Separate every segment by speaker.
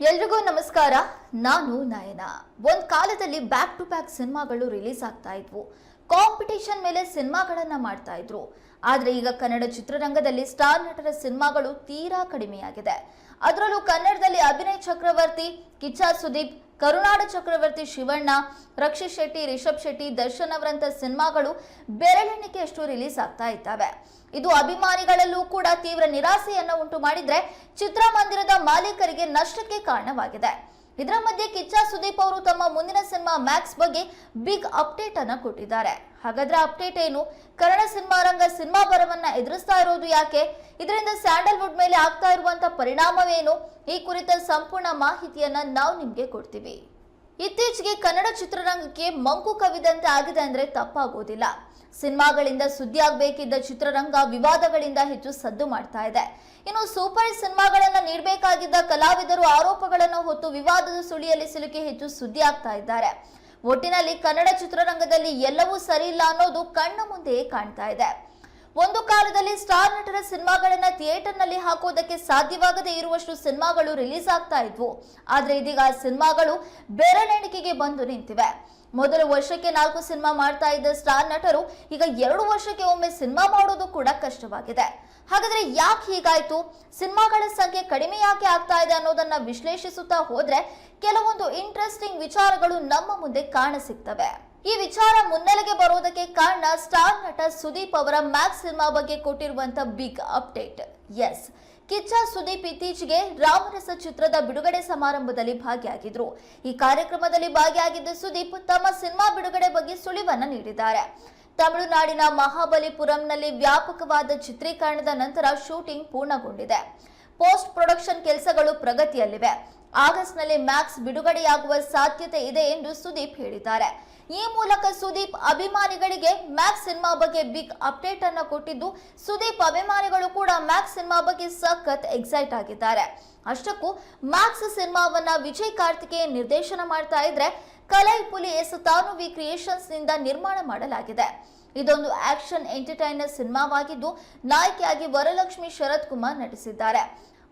Speaker 1: ಎಲ್ರಿಗೂ ನಮಸ್ಕಾರ. ನಾನು ನಯನ. ಒಂದ್ ಕಾಲದಲ್ಲಿ ಬ್ಯಾಕ್ ಟು ಬ್ಯಾಕ್ ಸಿನಿಮಾಗಳು ರಿಲೀಸ್ ಆಗ್ತಾ ಇದ್ವು. ಕಾಂಪಿಟೇಷನ್ ಮೇಲೆ ಸಿನಿಮಾಗಳನ್ನ ಮಾಡ್ತಾ ಇದ್ರು. ಆದ್ರೆ ಈಗ ಕನ್ನಡ ಚಿತ್ರರಂಗದಲ್ಲಿ ಸ್ಟಾರ್ ನಟರ ಸಿನಿಮಾಗಳು ತೀರಾ ಕಡಿಮೆಯಾಗಿದೆ. ಅದರಲ್ಲೂ ಕನ್ನಡದಲ್ಲಿ ಅಭಿನಯ್ ಚಕ್ರವರ್ತಿ, ಕಿಚ್ಚ ಸುದೀಪ್, ಕರುನಾಡ ಚಕ್ರವರ್ತಿ ಶಿವಣ್ಣ ರಕ್ಷಿತ್ ಶೆಟ್ಟಿ, ರಿಷಬ್ ಶೆಟ್ಟಿ, ದರ್ಶನ್ ಅವರಂತ ಸಿನಿಮಾಗಳು ಬೆರಳೆಣಿಕೆಯಷ್ಟು ರಿಲೀಸ್ ಆಗ್ತಾ ಇದ್ದಾವೆ. ಇದು ಅಭಿಮಾನಿಗಳಲ್ಲೂ ಕೂಡ ತೀವ್ರ ನಿರಾಸೆಯನ್ನು ಉಂಟು ಮಾಡಿದ್ರೆ ಚಿತ್ರಮಂದಿರದ ಮಾಲೀಕರಿಗೆ ನಷ್ಟಕ್ಕೆ ಕಾರಣವಾಗಿದೆ. ಇದರ ಮಧ್ಯೆ ಕಿಚ್ಚ ಸುದೀಪ್ ಅವರು ತಮ್ಮ ಮುಂದಿನ ಸಿನಿಮಾ ಮ್ಯಾಕ್ಸ್ ಬಗ್ಗೆ ಬಿಗ್ ಅಪ್ಡೇಟ್ ಅನ್ನ ಕೊಟ್ಟಿದ್ದಾರೆ. ಹಾಗಾದ್ರೆ ಅಪ್ಡೇಟ್ ಏನು? ಕನ್ನಡ ಸಿನಿಮಾ ರಂಗ ಸಿನಿಮಾ ಬರವನ್ನ ಎದುರಿಸ್ತಾ ಇರೋದು ಯಾಕೆ? ಇದರಿಂದ ಸ್ಯಾಂಡಲ್ವುಡ್ ಮೇಲೆ ಆಗ್ತಾ ಇರುವಂತ ಪರಿಣಾಮವೇನು? ಈ ಕುರಿತ ಸಂಪೂರ್ಣ ಮಾಹಿತಿಯನ್ನ ನಾವು ನಿಮ್ಗೆ ಕೊಡ್ತೀವಿ. ಇತ್ತೀಚೆಗೆ ಕನ್ನಡ ಚಿತ್ರರಂಗಕ್ಕೆ ಮಂಕು ಕವಿದಂತೆ ಆಗಿದೆ ಅಂದ್ರೆ ತಪ್ಪಾಗೋದಿಲ್ಲ. ಸಿನಿಮಾಗಳಿಂದ ಸುದ್ದಿ ಆಗ್ಬೇಕಿದ್ದ ಚಿತ್ರರಂಗ ವಿವಾದಗಳಿಂದ ಹೆಚ್ಚು ಸದ್ದು ಮಾಡ್ತಾ ಇದೆ. ಇನ್ನು ಸೂಪರ್ ಸಿನಿಮಾಗಳನ್ನ ನೀಡಬೇಕಾಗಿದ್ದ ಕಲಾವಿದರು ಆರೋಪಗಳನ್ನು ಹೊತ್ತು ವಿವಾದದ ಸುಳಿಯಲ್ಲಿ ಸಿಲುಕಿ ಹೆಚ್ಚು ಸುದ್ದಿ ಆಗ್ತಾ ಇದ್ದಾರೆ. ಒಟ್ಟಿನಲ್ಲಿ ಕನ್ನಡ ಚಿತ್ರರಂಗದಲ್ಲಿ ಎಲ್ಲವೂ ಸರಿಯಿಲ್ಲ ಅನ್ನೋದು ಕಣ್ಣ ಮುಂದೆಯೇ ಕಾಣ್ತಾ ಇದೆ. ಒಂದು ಕಾಲದಲ್ಲಿ ಸ್ಟಾರ್ ನಟರ ಸಿನಿಮಾಗಳನ್ನ ಥಿಯೇಟರ್ನಲ್ಲಿ ಹಾಕೋದಕ್ಕೆ ಸಾಧ್ಯವಾಗದೇ ಇರುವಷ್ಟು ಸಿನಿಮಾಗಳು ರಿಲೀಸ್ ಆಗ್ತಾ ಇದ್ವು. ಆದ್ರೆ ಇದೀಗ ಆ ಸಿನಿಮಾಗಳು ಬೆರಳೆಣಿಕೆಗೆ ಬಂದು ನಿಂತಿವೆ. ಮೊದಲ ವರ್ಷಕ್ಕೆ ನಾಲ್ಕು ಸಿನಿಮಾ ಮಾಡ್ತಾ ಇದ್ದ ಸ್ಟಾರ್ ನಟರು ಈಗ ಎರಡು ವರ್ಷಕ್ಕೆ ಒಮ್ಮೆ ಸಿನಿಮಾ ಮಾಡೋದು ಕೂಡ ಕಷ್ಟವಾಗಿದೆ. ಹಾಗಾದ್ರೆ ಯಾಕೆ ಹೀಗಾಯ್ತು? ಸಿನಿಮಾಗಳ ಸಂಖ್ಯೆ ಕಡಿಮೆ ಯಾಕೆ ಆಗ್ತಾ ಇದೆ ಅನ್ನೋದನ್ನ ವಿಶ್ಲೇಷಿಸುತ್ತಾ ಹೋದ್ರೆ ಕೆಲವೊಂದು ಇಂಟ್ರೆಸ್ಟಿಂಗ್ ವಿಚಾರಗಳು ನಮ್ಮ ಮುಂದೆ ಕಾಣಸಿಗ್ತವೆ ಈ ವಿಚಾರ ಮುನ್ನೆಲೆಗೆ ಬರೋದಕ್ಕೆ ಕಾರಣ ಸ್ಟಾರ್ ನಟ ಸುದೀಪ್ ಅವರ ಮ್ಯಾಕ್ಸ್ ಸಿನಿಮಾ ಬಗ್ಗೆ ಕೊಟ್ಟಿರುವಂತ big update. Yes Kichcha Sudeep ಇತ್ತೀಚೆಗೆ ರಾಮರಸ ಚಿತ್ರದ ಬಿಡುಗಡೆ ಸಮಾರಂಭದಲ್ಲಿ ಭಾಗಿಯಾಗಿದ್ರು. ಈ ಕಾರ್ಯಕ್ರಮದಲ್ಲಿ ಭಾಗಿಯಾಗಿದ್ದ ಸುದೀಪ್ ತಮ್ಮ ಸಿನಿಮಾ ಬಿಡುಗಡೆ ಬಗ್ಗೆ ಸುಳಿವನ್ನ ನೀಡಿದ್ದಾರೆ. ತಮಿಳುನಾಡಿನ ಮಹಾಬಲಿಪುರಂನಲ್ಲಿ ವ್ಯಾಪಕವಾದ ಚಿತ್ರೀಕರಣದ ನಂತರ ಶೂಟಿಂಗ್ ಪೂರ್ಣಗೊಂಡಿದೆ. ಪೋಸ್ಟ್ ಪ್ರೊಡಕ್ಷನ್ ಕೆಲಸಗಳು ಪ್ರಗತಿಯಲ್ಲಿವೆ. ಆಗಸ್ಟ್ನಲ್ಲಿ ಮ್ಯಾಕ್ಸ್ ಬಿಡುಗಡೆಯಾಗುವ ಸಾಧ್ಯತೆ ಇದೆ ಎಂದು ಸುದೀಪ್ ಹೇಳಿದ್ದಾರೆ. ಈ ಮೂಲಕ ಸುದೀಪ್ ಅಭಿಮಾನಿಗಳಿಗೆ ಮ್ಯಾಕ್ಸ್ ಸಿನಿಮಾ ಬಗ್ಗೆ ಬಿಗ್ ಅಪ್ಡೇಟ್ ಅನ್ನು ಕೊಟ್ಟಿದ್ದು, ಸುದೀಪ್ ಅಭಿಮಾನಿಗಳು ಕೂಡ ಮ್ಯಾಕ್ಸ್ ಸಿನಿಮಾ ಬಗ್ಗೆ ಸಖತ್ ಎಕ್ಸೈಟ್ ಆಗಿದ್ದಾರೆ. ಅಷ್ಟಕ್ಕೂ ಮ್ಯಾಕ್ಸ್ ಸಿನಿಮಾವನ್ನ ವಿಜಯ್ ಕಾರ್ತಿಕೇಯನ್ ನಿರ್ದೇಶನ ಮಾಡ್ತಾ ಇದ್ರೆ ಕಲೈ ಪುಲಿ ಸುತಾನು ತಾನುವಿ ಕ್ರಿಯೇಷನ್ಸ್ನಿಂದ ನಿರ್ಮಾಣ ಮಾಡಲಾಗಿದೆ. ಇದೊಂದು ಆಕ್ಷನ್ ಎಂಟರ್ಟೈನರ್ ಸಿನಿಮಾವಾಗಿದ್ದು, ನಾಯಕಿಯಾಗಿ ವರಲಕ್ಷ್ಮಿ ಶರತ್ ಕುಮಾರ್ ನಟಿಸಿದ್ದಾರೆ.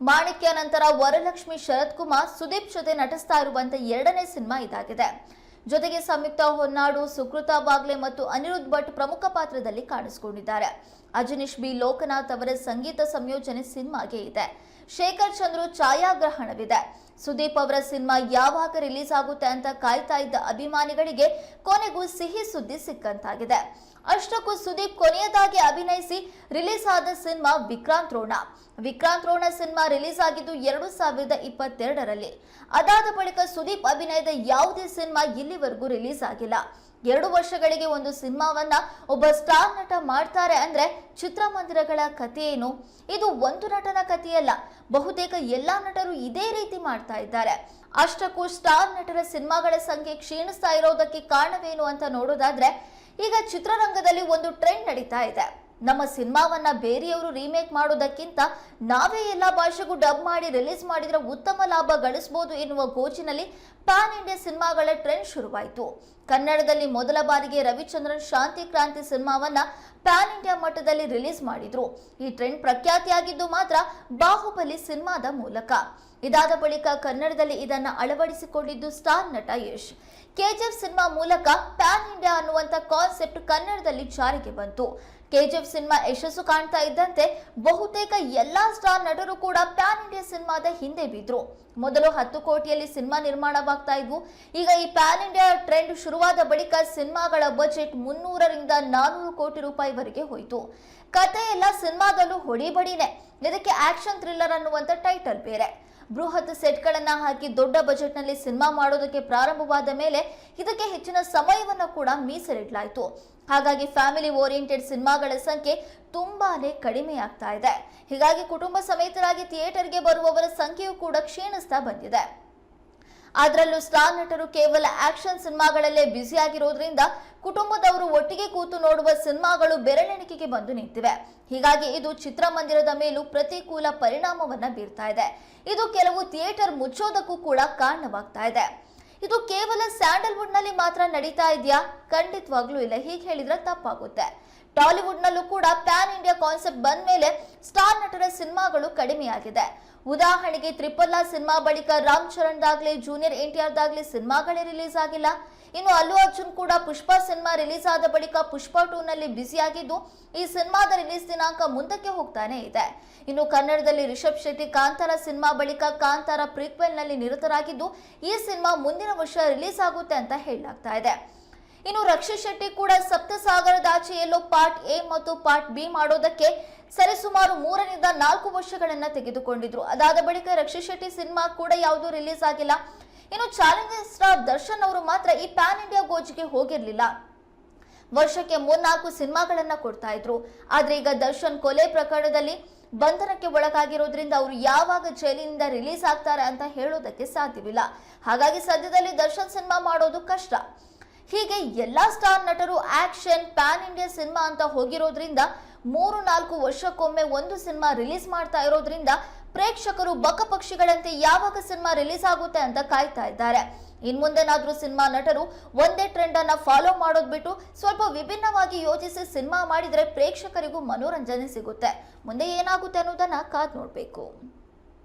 Speaker 1: ಮಾಣಿಕ್ಯ ನಂತರ ವರಲಕ್ಷ್ಮಿ ಶರತ್ ಕುಮಾರ್ ಸುದೀಪ್ ಜೊತೆ ನಟಿಸ್ತಾ ಇರುವಂತ ಎರಡನೇ ಸಿನಿಮಾ ಇದಾಗಿದೆ. ಜೊತೆಗೆ ಸಂಯುಕ್ತ ಹೊನ್ನಾಡು, ಸುಕೃತ ಬಾಗ್ಲೆ ಮತ್ತು ಅನಿರುದ್ಧ್ ಭಟ್ ಪ್ರಮುಖ ಪಾತ್ರದಲ್ಲಿ ಕಾಣಿಸಿಕೊಂಡಿದ್ದಾರೆ. ಅಜನೀಶ್ ಬಿ. ಲೋಕನಾಥ್ ಅವರ ಸಂಗೀತ ಸಂಯೋಜನೆ ಸಿನಿಮಾಗೆ ಇದೆ. ಶೇಖರ್ ಚಂದ್ರು ಛಾಯಾಗ್ರಹಣವಿದೆ. ಸುದೀಪ್ ಅವರ ಸಿನಿಮಾ ಯಾವಾಗ ರಿಲೀಸ್ ಆಗುತ್ತೆ ಅಂತ ಕಾಯ್ತಾ ಇದ್ದ ಅಭಿಮಾನಿಗಳಿಗೆ ಕೊನೆಗೂ ಸಿಹಿ ಸುದ್ದಿ ಸಿಕ್ಕಂತಾಗಿದೆ. ಅಷ್ಟಕ್ಕೂ ಸುದೀಪ್ ಕೊನೆಯದಾಗಿ ಅಭಿನಯಿಸಿ ರಿಲೀಸ್ ಆದ cinema Vikrant Rona. Vikrant Rona cinema release ಆಗಿದ್ದು ಎರಡು ಸಾವಿರದ ಇಪ್ಪತ್ತೆರಡರಲ್ಲಿ. ಅದಾದ ಬಳಿಕ ಸುದೀಪ್ ಅಭಿನಯದ ಯಾವುದೇ ಸಿನಿಮಾ ಇಲ್ಲಿವರೆಗೂ ರಿಲೀಸ್ ಆಗಿಲ್ಲ. ಎರಡು ವರ್ಷಗಳಿಗೆ ಒಂದು ಸಿನಿಮಾವನ್ನ ಒಬ್ಬ ಸ್ಟಾರ್ ನಟ ಮಾಡ್ತಾರೆ ಅಂದ್ರೆ ಚಿತ್ರಮಂದಿರಗಳ ಕಥೆ ಏನು? ಇದು ಒಂದು ನಟನ ಕಥೆಯಲ್ಲ, ಬಹುತೇಕ ಎಲ್ಲಾ ನಟರು ಇದೇ ರೀತಿ ಮಾಡ್ತಾ ಇದ್ದಾರೆ. ಅಷ್ಟಕ್ಕೂ ಸ್ಟಾರ್ ನಟರ ಸಿನಿಮಾಗಳ ಸಂಖ್ಯೆ ಕ್ಷೀಣಿಸ್ತಾ ಇರೋದಕ್ಕೆ ಕಾರಣವೇನು ಅಂತ ನೋಡೋದಾದ್ರೆ, ಈಗ ಚಿತ್ರರಂಗದಲ್ಲಿ ಒಂದು ಟ್ರೆಂಡ್ ನಡೀತಾ ಇದೆ. ನಮ್ಮ ಸಿನಿಮಾವನ್ನ ಬೇರೆಯವರು ರೀಮೇಕ್ ಮಾಡೋದಕ್ಕಿಂತ ನಾವೇ ಎಲ್ಲಾ ಭಾಷೆಗೂ ಡಬ್ ಮಾಡಿ ರಿಲೀಸ್ ಮಾಡಿದ್ರೆ ಉತ್ತಮ ಲಾಭ ಗಳಿಸಬಹುದು ಎನ್ನುವ ಗೋಚಿನಲ್ಲಿ ಪ್ಯಾನ್ ಇಂಡಿಯಾ ಸಿನಿಮಾಗಳ ಟ್ರೆಂಡ್ ಶುರುವಾಯಿತು. ಕನ್ನಡದಲ್ಲಿ ಮೊದಲ ಬಾರಿಗೆ ರವಿಚಂದ್ರನ್ ಶಾಂತಿ ಕ್ರಾಂತಿ ಸಿನಿಮಾವನ್ನ ಪ್ಯಾನ್ ಇಂಡಿಯಾ ಮಟ್ಟದಲ್ಲಿ ರಿಲೀಸ್ ಮಾಡಿದ್ರು. ಈ ಟ್ರೆಂಡ್ ಪ್ರಖ್ಯಾತಿಯಾಗಿದ್ದು ಮಾತ್ರ ಬಾಹುಬಲಿ ಸಿನಿಮಾದ ಮೂಲಕ. ಇದಾದ ಬಳಿಕ ಕನ್ನಡದಲ್ಲಿ ಇದನ್ನ ಅಳವಡಿಸಿಕೊಂಡಿದ್ದು ಸ್ಟಾರ್ ನಟ ಯಶ್. ಕೆಜಿಎಫ್ ಸಿನಿಮಾ ಮೂಲಕ ಪ್ಯಾನ್ ಇಂಡಿಯಾ ಅನ್ನುವಂತ ಕಾನ್ಸೆಪ್ಟ್ ಕನ್ನಡದಲ್ಲಿ ಜಾರಿಗೆ ಬಂತು. ಕೆಜಿಎಫ್ ಸಿನಿಮಾ ಯಶಸ್ಸು ಕಾಣ್ತಾ ಇದ್ದಂತೆ ಬಹುತೇಕ ಎಲ್ಲಾ ಸ್ಟಾರ್ ನಟರು ಕೂಡ ಪ್ಯಾನ್ ಇಂಡಿಯಾ ಸಿನಿಮಾದ ಹಿಂದೆ ಬಿದ್ರು. ಮೊದಲು ಹತ್ತು ಕೋಟಿಯಲ್ಲಿ ಸಿನಿಮಾ ನಿರ್ಮಾಣವಾಗ್ತಾ ಇದ್ವು. ಈಗ ಈ ಪ್ಯಾನ್ ಇಂಡಿಯಾ ಟ್ರೆಂಡ್ ಶುರುವಾದ ಬಳಿಕ ಸಿನಿಮಾಗಳ ಬಜೆಟ್ ಮುನ್ನೂರರಿಂದ ನಾನೂರು ಕೋಟಿ ರೂಪಾಯಿವರೆಗೆ ಹೋಯಿತು. ಕತೆ ಎಲ್ಲ ಸಿನಿಮಾದಲ್ಲೂ ಹೊಡಿಬಡಿನೇ. ಇದಕ್ಕೆ ಆಕ್ಷನ್ ಥ್ರಿಲ್ಲರ್ ಅನ್ನುವಂತ ಟೈಟಲ್ ಬೇರೆ. ಬೃಹತ್ ಸೆಟ್ಗಳನ್ನ ಹಾಕಿ ದೊಡ್ಡ ಬಜೆಟ್ನಲ್ಲಿ ಸಿನಿಮಾ ಮಾಡೋದಕ್ಕೆ ಪ್ರಾರಂಭವಾದ ಮೇಲೆ ಇದಕ್ಕೆ ಹೆಚ್ಚಿನ ಸಮಯವನ್ನು ಕೂಡ ಮೀಸಲಿಡಲಾಯಿತು. ಹಾಗಾಗಿ ಫ್ಯಾಮಿಲಿ ಓರಿಯೆಂಟೆಡ್ ಸಿನಿಮಾಗಳ ಸಂಖ್ಯೆ ತುಂಬಾನೇ ಕಡಿಮೆ ಆಗ್ತಾ ಇದೆ. ಹೀಗಾಗಿ ಕುಟುಂಬ ಸಮೇತರಾಗಿ ಥಿಯೇಟರ್ಗೆ ಬರುವವರ ಸಂಖ್ಯೆಯೂ ಕೂಡ ಕ್ಷೀಣಿಸ್ತಾ ಬಂದಿದೆ. ಅದರಲ್ಲೂ ಸ್ಟಾರ್ ನಟರು ಕೇವಲ ಆಕ್ಷನ್ ಸಿನಿಮಾಗಳಲ್ಲೇ ಬ್ಯುಸಿಯಾಗಿರೋದ್ರಿಂದ ಕುಟುಂಬದವರು ಒಟ್ಟಿಗೆ ಕೂತು ನೋಡುವ ಸಿನಿಮಾಗಳು ಬೆರಳೆಣಿಕೆಗೆ ಬಂದು ನಿಂತಿವೆ. ಹೀಗಾಗಿ ಇದು ಚಿತ್ರಮಂದಿರದ ಮೇಲೂ ಪ್ರತಿಕೂಲ ಪರಿಣಾಮವನ್ನ ಬೀರ್ತಾ ಇದೆ. ಇದು ಕೆಲವು ಥಿಯೇಟರ್ ಮುಚ್ಚೋದಕ್ಕೂ ಕೂಡ ಕಾರಣವಾಗ್ತಾ ಇದೆ. ಇದು ಕೇವಲ ಸ್ಯಾಂಡಲ್ವುಡ್ನಲ್ಲಿ ಮಾತ್ರ ನಡೀತಾ ಇದೆಯಾ? ಖಂಡಿತವಾಗ್ಲೂ ಇಲ್ಲ. ಹೀಗೆ ಹೇಳಿದ್ರೆ ತಪ್ಪಾಗುತ್ತೆ. ಟಾಲಿವುಡ್ ನಲ್ಲೂ ಕೂಡ ಪ್ಯಾನ್ ಇಂಡಿಯಾ ಕಾನ್ಸೆಪ್ಟ್ ಬಂದ ಮೇಲೆ ಸ್ಟಾರ್ ನಟರ ಸಿನಿಮಾಗಳು ಕಡಿಮೆಯಾಗಿದೆ. ಉದಾಹರಣೆಗೆ ತ್ರಿಪಲ್ಲಾ ಸಿನಿಮಾ ಬಳಿಕ ರಾಮ್ ಚರಣ್ ದಾಗ್ಲಿ, ಜೂನಿಯರ್ ಎನ್ಟಿಆರ್ ದಾಗ್ಲೆ ಸಿನಿಮಾಗಳೇ ರಿಲೀಸ್ ಆಗಿಲ್ಲ. ಇನ್ನು ಅಲ್ಲು ಅರ್ಜುನ್ ಕೂಡ ಪುಷ್ಪ ಸಿನಿಮಾ ರಿಲೀಸ್ ಆದ ಬಳಿಕ ಪುಷ್ಪ ಟೂ ನಲ್ಲಿ ಬ್ಯುಸಿಯಾಗಿದ್ದು, ಈ ಸಿನಿಮಾದ ರಿಲೀಸ್ ದಿನಾಂಕ ಮುಂದಕ್ಕೆ ಹೋಗ್ತಾನೆ ಇದೆ. ಇನ್ನು ಕನ್ನಡದಲ್ಲಿ ರಿಷಬ್ ಶೆಟ್ಟಿ ಕಾಂತಾರ ಸಿನಿಮಾ ಬಳಿಕ ಕಾಂತಾರ ಪ್ರೀಕ್ವೆಲ್ನಲ್ಲಿ ನಿರತರಾಗಿದ್ದು, ಈ ಸಿನಿಮಾ ಮುಂದಿನ ವರ್ಷ ರಿಲೀಸ್ ಆಗುತ್ತೆ ಅಂತ ಹೇಳಲಾಗ್ತಾ ಇದೆ. ಇನ್ನು ರಕ್ಷಿತ್ ಶೆಟ್ಟಿ ಕೂಡ ಸಪ್ತಸಾಗರದಾಚೆಯಲ್ಲೂ ಪಾರ್ಟ್ ಎ ಮತ್ತು ಪಾರ್ಟ್ ಬಿ ಮಾಡೋದಕ್ಕೆ ಸರಿಸುಮಾರು ಮೂರರಿಂದ ನಾಲ್ಕು ವರ್ಷಗಳನ್ನ ತೆಗೆದುಕೊಂಡಿದ್ರು. ಅದಾದ ಬಳಿಕ ರಕ್ಷಿತ್ ಶೆಟ್ಟಿ ಸಿನಿಮಾ ಕೂಡ ಯಾವುದು ರಿಲೀಸ್ ಆಗಿಲ್ಲ. ಇನ್ನು ಚಾಲೆಂಜಿಂಗ್ ಸ್ಟಾರ್ ದರ್ಶನ್ ಅವರು ಮಾತ್ರ ಈ ಪ್ಯಾನ್ ಇಂಡಿಯಾ ಗೋಜಿಗೆ ಹೋಗಿರಲಿಲ್ಲ. ವರ್ಷಕ್ಕೆ ಮೂರ್ನಾಲ್ಕು ಸಿನಿಮಾಗಳನ್ನ ಕೊಡ್ತಾ ಇದ್ರು. ಆದ್ರೆ ಈಗ ದರ್ಶನ್ ಕೊಲೆ ಪ್ರಕರಣದಲ್ಲಿ ಬಂಧನಕ್ಕೆ ಒಳಗಾಗಿರೋದ್ರಿಂದ ಅವರು ಯಾವಾಗ ಜೈಲಿನಿಂದ ರಿಲೀಸ್ ಆಗ್ತಾರೆ ಅಂತ ಹೇಳೋದಕ್ಕೆ ಸಾಧ್ಯವಿಲ್ಲ. ಹಾಗಾಗಿ ಸದ್ಯದಲ್ಲಿ ದರ್ಶನ್ ಸಿನಿಮಾ ಮಾಡೋದು ಕಷ್ಟ. ಹೀಗೆ ಎಲ್ಲಾ ಸ್ಟಾರ್ ನಟರು ಆಕ್ಷನ್, ಪ್ಯಾನ್ ಇಂಡಿಯಾ ಸಿನಿಮಾ ಅಂತ ಹೋಗಿರೋದ್ರಿಂದ ಮೂರು ನಾಲ್ಕು ವರ್ಷಕ್ಕೊಮ್ಮೆ ಒಂದು ಸಿನಿಮಾ ರಿಲೀಸ್ ಮಾಡ್ತಾ ಇರೋದ್ರಿಂದ ಪ್ರೇಕ್ಷಕರು ಬಕ ಪಕ್ಷಿಗಳಂತೆ ಯಾವಾಗ ಸಿನಿಮಾ ರಿಲೀಸ್ ಆಗುತ್ತೆ ಅಂತ ಕಾಯ್ತಾ ಇದ್ದಾರೆ. ಇನ್ ಮುಂದೆನಾದ್ರೂ ಸಿನಿಮಾ ನಟರು ಒಂದೇ ಟ್ರೆಂಡ್ ಅನ್ನ ಫಾಲೋ ಮಾಡೋದ್ ಬಿಟ್ಟು ಸ್ವಲ್ಪ ವಿಭಿನ್ನವಾಗಿ ಯೋಚಿಸಿ ಸಿನಿಮಾ ಮಾಡಿದ್ರೆ ಪ್ರೇಕ್ಷಕರಿಗೂ ಮನೋರಂಜನೆ ಸಿಗುತ್ತೆ. ಮುಂದೆ ಏನಾಗುತ್ತೆ ಅನ್ನೋದನ್ನ ಕಾದ್ ನೋಡ್ಬೇಕು.